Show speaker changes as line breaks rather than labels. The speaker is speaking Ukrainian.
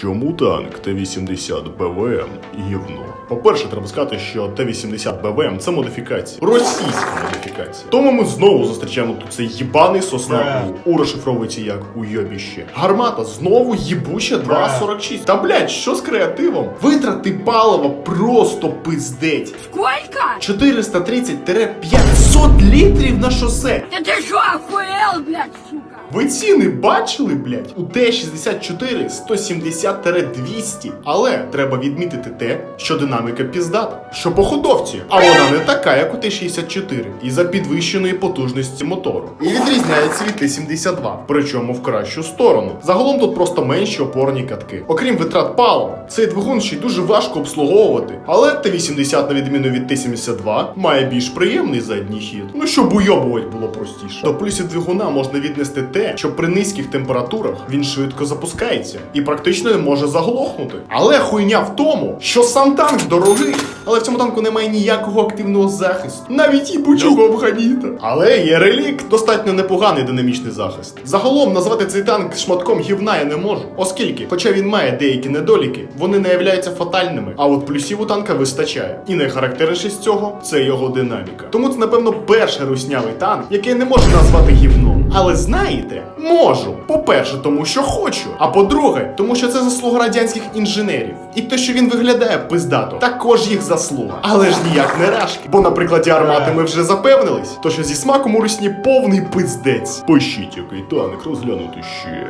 Чому танк Т-80 БВМ гівно? По-перше, треба сказати, що Т-80 БВМ це модифікація, російська модифікація. Тому ми знову зустрічаємо тут цей їбаний сосна У. Розшифровується як уйобіще. Гармата знову їбуча 2.46. Та блять, що з креативом? Витрати палива просто пиздеть.
Сколько?
430-500 літрів на шосе.
Да ты что, охуел, блядь, сука?
Ви ціни бачили, блядь? У Т-64 170-200. Але треба відмітити те, що динаміка піздата, що по ходовці, а вона не така, як у Т-64, із-за підвищеної потужності мотору. І відрізняється від Т-72, причому в кращу сторону. Загалом тут просто менші опорні катки. Окрім витрат палива, цей двигун ще й дуже важко обслуговувати. Але Т-80, на відміну від Т-72, має більш приємний задній хід. Ну щоб уйобувати було простіше. До плюсів двигуна можна віднести те, що при низьких температурах він швидко запускається і практично не може заглохнути. Але хуйня в тому, що сам танк дорогий. Але в цьому танку немає ніякого активного захисту, навіть і будь-чого обганіта. Але є релік, достатньо непоганий динамічний захист. Загалом назвати цей танк шматком гівна я не можу, оскільки, хоча він має деякі недоліки, вони не являються фатальними. А от плюсів у танка вистачає. І найхарактерніше з цього це його динаміка. Тому це, напевно, перший руснявий танк, який не можу назвати гівном. Але знаєте, можу. По-перше, тому що хочу. А по-друге, тому що це заслуга радянських інженерів. І те, що він виглядає пиздато, також їх заслуга. Але ж ніяк не рашки. Бо на прикладі армати ми вже запевнились, то що зі смаком у русні повний пиздець. Пишіть, який танк розглянути ще.